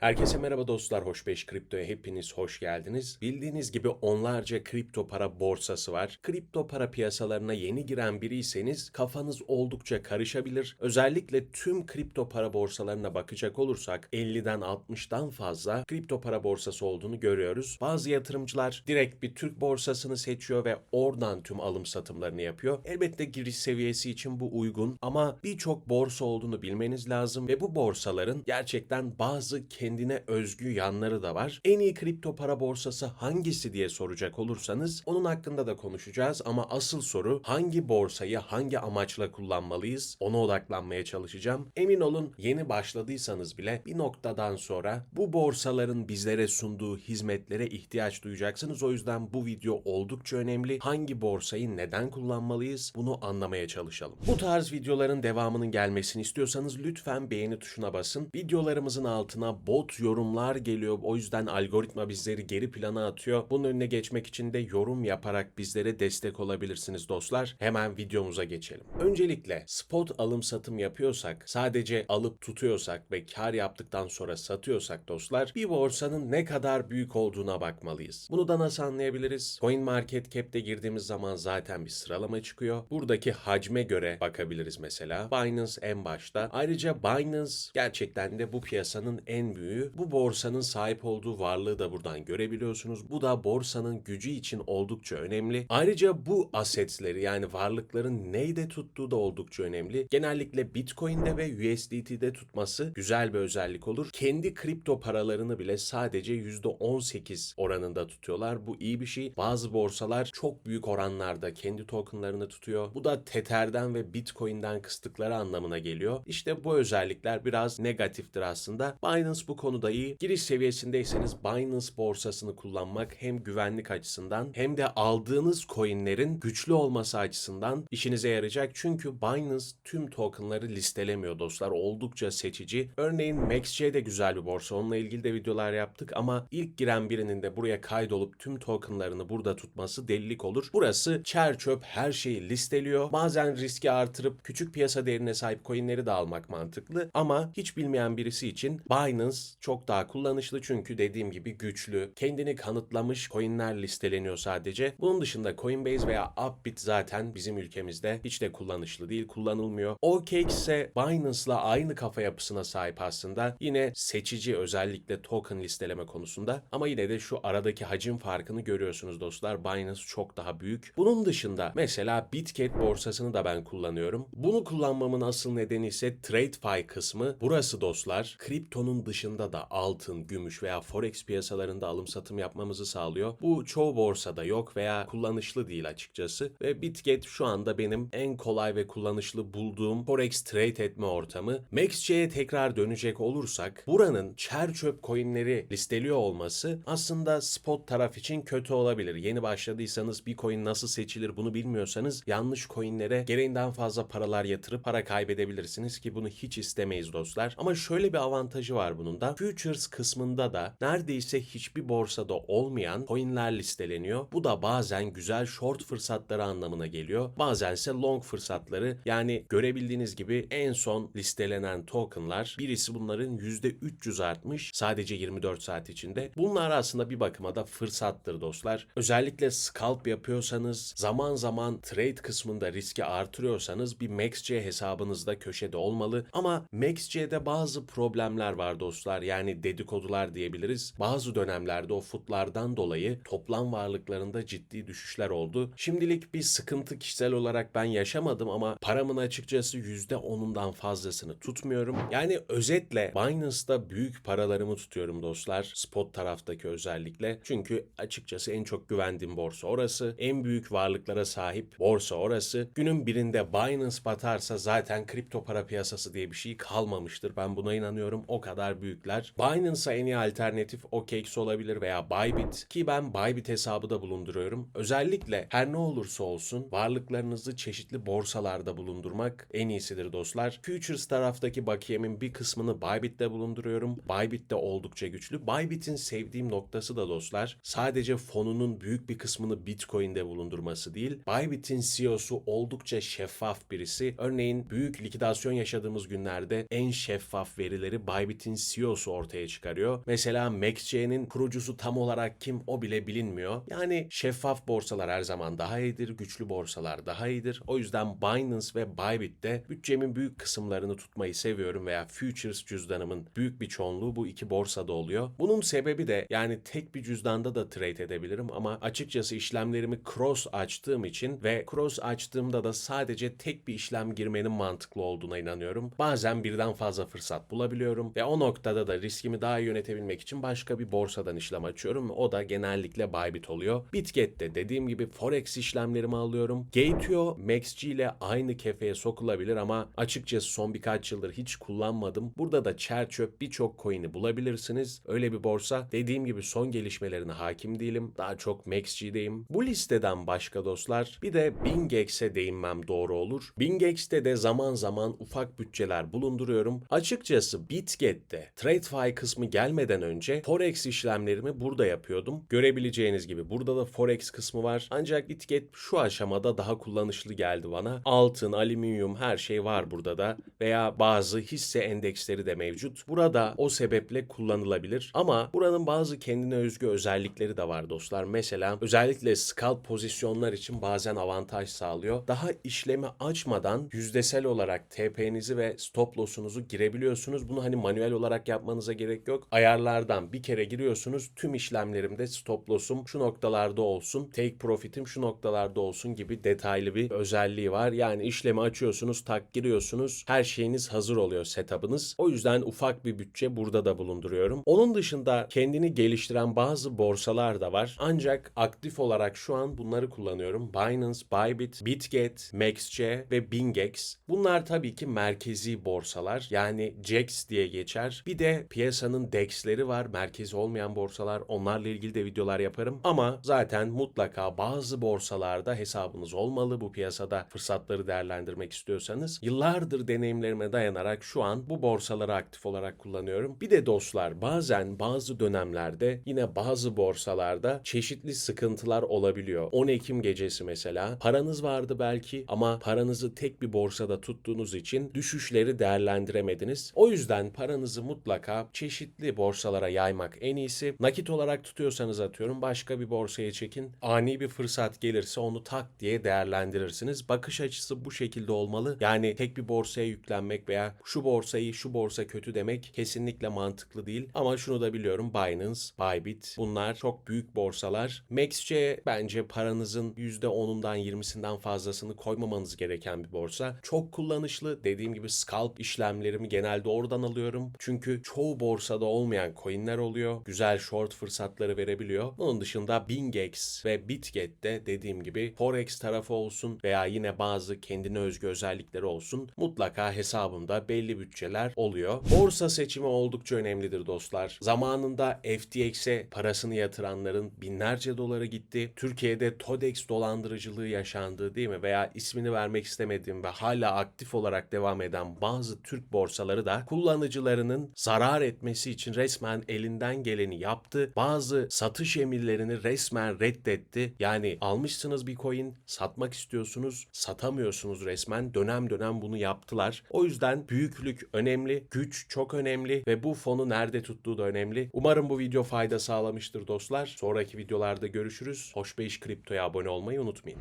Herkese merhaba dostlar, Hoş 5 Kripto'ya hepiniz hoş geldiniz. Bildiğiniz gibi onlarca kripto para borsası var. Kripto para piyasalarına yeni giren biriyseniz kafanız oldukça karışabilir. Özellikle tüm kripto para borsalarına bakacak olursak 50'den 60'tan fazla kripto para borsası olduğunu görüyoruz. Bazı yatırımcılar direkt bir Türk borsasını seçiyor ve oradan tüm alım satımlarını yapıyor. Elbette giriş seviyesi için bu uygun ama birçok borsa olduğunu bilmeniz lazım ve bu borsaların gerçekten bazı kendine özgü yanları da var. En iyi kripto para borsası hangisi diye soracak olursanız onun hakkında da konuşacağız ama asıl soru hangi borsayı hangi amaçla kullanmalıyız ona odaklanmaya çalışacağım. Emin olun yeni başladıysanız bile bir noktadan sonra bu borsaların bizlere sunduğu hizmetlere ihtiyaç duyacaksınız. O yüzden bu video oldukça önemli. Hangi borsayı neden kullanmalıyız bunu anlamaya çalışalım. Bu tarz videoların devamının gelmesini istiyorsanız lütfen beğeni tuşuna basın. Videolarımızın altına bot yorumlar geliyor. O yüzden algoritma bizleri geri plana atıyor. Bunun önüne geçmek için de yorum yaparak bizlere destek olabilirsiniz dostlar. Hemen videomuza geçelim. Öncelikle spot alım satım yapıyorsak, sadece alıp tutuyorsak ve kar yaptıktan sonra satıyorsak dostlar, bir borsanın ne kadar büyük olduğuna bakmalıyız. Bunu da nasıl anlayabiliriz? CoinMarketCap'te girdiğimiz zaman zaten bir sıralama çıkıyor. Buradaki hacme göre bakabiliriz mesela. Binance en başta. Ayrıca Binance gerçekten de bu piyasanın en büyüğü. Bu borsanın sahip olduğu varlığı da buradan görebiliyorsunuz. Bu da borsanın gücü için oldukça önemli. Ayrıca bu asetleri yani varlıkların neyde tuttuğu da oldukça önemli. Genellikle Bitcoin'de ve USDT'de tutması güzel bir özellik olur. Kendi kripto paralarını bile sadece %18 oranında tutuyorlar. Bu iyi bir şey. Bazı borsalar çok büyük oranlarda kendi tokenlarını tutuyor. Bu da Tether'den ve Bitcoin'den kıstıkları anlamına geliyor. İşte bu özellikler biraz negatiftir aslında. Binance bu iyi. Giriş seviyesindeyseniz Binance borsasını kullanmak hem güvenlik açısından hem de aldığınız coinlerin güçlü olması açısından işinize yarayacak. Çünkü Binance tüm tokenları listelemiyor dostlar. Oldukça seçici. Örneğin MaxC de güzel bir borsa. Onunla ilgili de videolar yaptık ama ilk giren birinin de buraya kaydolup tüm tokenlarını burada tutması delilik olur. Burası çer çöp her şeyi listeliyor. Bazen riski artırıp küçük piyasa değerine sahip coinleri de almak mantıklı ama hiç bilmeyen birisi için Binance çok daha kullanışlı çünkü dediğim gibi güçlü, kendini kanıtlamış coinler listeleniyor sadece. Bunun dışında Coinbase veya Upbit zaten bizim ülkemizde hiç de kullanışlı değil, kullanılmıyor. OKX ise Binance'la aynı kafa yapısına sahip aslında. Yine seçici özellikle token listeleme konusunda ama yine de şu aradaki hacim farkını görüyorsunuz dostlar. Binance çok daha büyük. Bunun dışında mesela Bitget borsasını da ben kullanıyorum. Bunu kullanmamın asıl nedeni ise TradeFi kısmı. Burası dostlar kriptonun dışında da altın, gümüş veya forex piyasalarında alım satım yapmamızı sağlıyor. Bu çoğu borsada yok veya kullanışlı değil açıkçası ve Bitget şu anda benim en kolay ve kullanışlı bulduğum forex trade etme ortamı. MaxC'ye tekrar dönecek olursak buranın çer çöp coinleri listeliyor olması aslında spot taraf için kötü olabilir. Yeni başladıysanız bir coin nasıl seçilir bunu bilmiyorsanız yanlış coinlere gereğinden fazla paralar yatırıp para kaybedebilirsiniz ki bunu hiç istemeyiz dostlar. Ama şöyle bir avantajı var bunun da. Futures kısmında da neredeyse hiçbir borsada olmayan coinler listeleniyor. Bu da bazen güzel short fırsatları anlamına geliyor. Bazense long fırsatları. Yani görebildiğiniz gibi en son listelenen tokenlar birisi bunların %300 artmış sadece 24 saat içinde. Bunlar aslında bir bakıma da fırsattır dostlar. Özellikle scalp yapıyorsanız zaman zaman trade kısmında riski artırıyorsanız bir MaxC hesabınızda köşede olmalı. Ama MaxC'de bazı problemler var dostlar. Yani dedikodular diyebiliriz. Bazı dönemlerde o futlardan dolayı toplam varlıklarında ciddi düşüşler oldu. Şimdilik bir sıkıntı kişisel olarak ben yaşamadım ama paramın açıkçası %10'undan fazlasını tutmuyorum. Yani özetle Binance'da büyük paralarımı tutuyorum dostlar. Spot taraftaki özellikle. Çünkü açıkçası en çok güvendiğim borsa orası. En büyük varlıklara sahip borsa orası. Günün birinde Binance batarsa zaten kripto para piyasası diye bir şey kalmamıştır. Ben buna inanıyorum. O kadar büyükler. Binance'a en iyi alternatif OKX olabilir veya Bybit ki ben Bybit hesabı da bulunduruyorum. Özellikle her ne olursa olsun varlıklarınızı çeşitli borsalarda bulundurmak en iyisidir dostlar. Futures taraftaki bakiyemin bir kısmını Bybit'te bulunduruyorum. Bybit de oldukça güçlü. Bybit'in sevdiğim noktası da dostlar sadece fonunun büyük bir kısmını Bitcoin'de bulundurması değil. Bybit'in CEO'su oldukça şeffaf birisi. Örneğin büyük likidasyon yaşadığımız günlerde en şeffaf verileri Bybit'in CEO CEO'su ortaya çıkarıyor. Mesela MaxC'nin kurucusu tam olarak kim o bile bilinmiyor. Yani şeffaf borsalar her zaman daha iyidir, güçlü borsalar daha iyidir. O yüzden Binance ve Bybit'te bütçemin büyük kısımlarını tutmayı seviyorum veya futures cüzdanımın büyük bir çoğunluğu bu iki borsada oluyor. Bunun sebebi de yani tek bir cüzdanda da trade edebilirim ama açıkçası işlemlerimi cross açtığım için ve cross açtığımda da sadece tek bir işlem girmenin mantıklı olduğuna inanıyorum. Bazen birden fazla fırsat bulabiliyorum ve o noktada da riskimi daha iyi yönetebilmek için başka bir borsadan işlem açıyorum. O da genellikle Bybit oluyor. Bitget'te dediğim gibi forex işlemlerimi alıyorum. Gateo MaxG ile aynı kefeye sokulabilir ama açıkçası son birkaç yıldır hiç kullanmadım. Burada da çer çöp birçok coin'i bulabilirsiniz. Öyle bir borsa. Dediğim gibi son gelişmelerine hakim değilim. Daha çok MaxG'deyim. Bu listeden başka dostlar bir de Bingex'e değinmem doğru olur. Bingex'te de zaman zaman ufak bütçeler bulunduruyorum. Açıkçası Bitget'te TradeFi kısmı gelmeden önce Forex işlemlerimi burada yapıyordum. Görebileceğiniz gibi burada da Forex kısmı var. Ancak Bitget şu aşamada daha kullanışlı geldi bana. Altın, alüminyum her şey var burada da veya bazı hisse endeksleri de mevcut. Burada o sebeple kullanılabilir. Ama buranın bazı kendine özgü özellikleri de var dostlar. Mesela özellikle scalp pozisyonlar için bazen avantaj sağlıyor. Daha işlemi açmadan yüzdesel olarak TP'nizi ve stop loss'unuzu girebiliyorsunuz. Bunu hani manuel olarak yapmanıza gerek yok. Ayarlardan bir kere giriyorsunuz. Tüm işlemlerimde stop loss'um şu noktalarda olsun, take profit'im şu noktalarda olsun gibi detaylı bir özelliği var. Yani işlemi açıyorsunuz, tak giriyorsunuz. Her şeyiniz hazır oluyor setup'ınız. O yüzden ufak bir bütçe burada da bulunduruyorum. Onun dışında kendini geliştiren bazı borsalar da var. Ancak aktif olarak şu an bunları kullanıyorum. Binance, Bybit, Bitget, MaxC ve Bingex. Bunlar tabii ki merkezi borsalar. Yani JAX diye geçer. Bir de piyasanın DEX'leri var. Merkezi olmayan borsalar. Onlarla ilgili de videolar yaparım. Ama zaten mutlaka bazı borsalarda hesabınız olmalı. Bu piyasada fırsatları değerlendirmek istiyorsanız. Yıllardır deneyimlerime dayanarak şu an bu borsaları aktif olarak kullanıyorum. Bir de dostlar bazen bazı dönemlerde yine bazı borsalarda çeşitli sıkıntılar olabiliyor. 10 Ekim gecesi mesela paranız vardı belki ama paranızı tek bir borsada tuttuğunuz için düşüşleri değerlendiremediniz. O yüzden paranızı mutlaka çeşitli borsalara yaymak en iyisi. Nakit olarak tutuyorsanız atıyorum başka bir borsaya çekin. Ani bir fırsat gelirse onu tak diye değerlendirirsiniz. Bakış açısı bu şekilde olmalı. Yani tek bir borsaya yüklenmek veya şu borsayı şu borsa kötü demek kesinlikle mantıklı değil. Ama şunu da biliyorum Binance, Bybit bunlar çok büyük borsalar. MaxC bence paranızın %10'undan 20'sinden fazlasını koymamanız gereken bir borsa. Çok kullanışlı. Dediğim gibi scalp işlemlerimi genelde oradan alıyorum. Çünkü çoğu borsada olmayan coinler oluyor. Güzel short fırsatları verebiliyor. Bunun dışında Bingex ve Bitget'te dediğim gibi Forex tarafı olsun veya yine bazı kendine özgü özellikleri olsun mutlaka hesabımda belli bütçeler oluyor. Borsa seçimi oldukça önemlidir dostlar. Zamanında FTX'e parasını yatıranların binlerce doları gitti. Türkiye'de TODEX dolandırıcılığı yaşandı değil mi? Veya ismini vermek istemediğim ve hala aktif olarak devam eden bazı Türk borsaları da kullanıcılarının zarar etmesi için resmen elinden geleni yaptı. Bazı satış emirlerini resmen reddetti. Yani almışsınız bir coin, satmak istiyorsunuz, satamıyorsunuz resmen. Dönem dönem bunu yaptılar. O yüzden büyüklük önemli, güç çok önemli ve bu fonu nerede tuttuğu da önemli. Umarım bu video fayda sağlamıştır dostlar. Sonraki videolarda görüşürüz. Hoş Beş Kripto'ya abone olmayı unutmayın.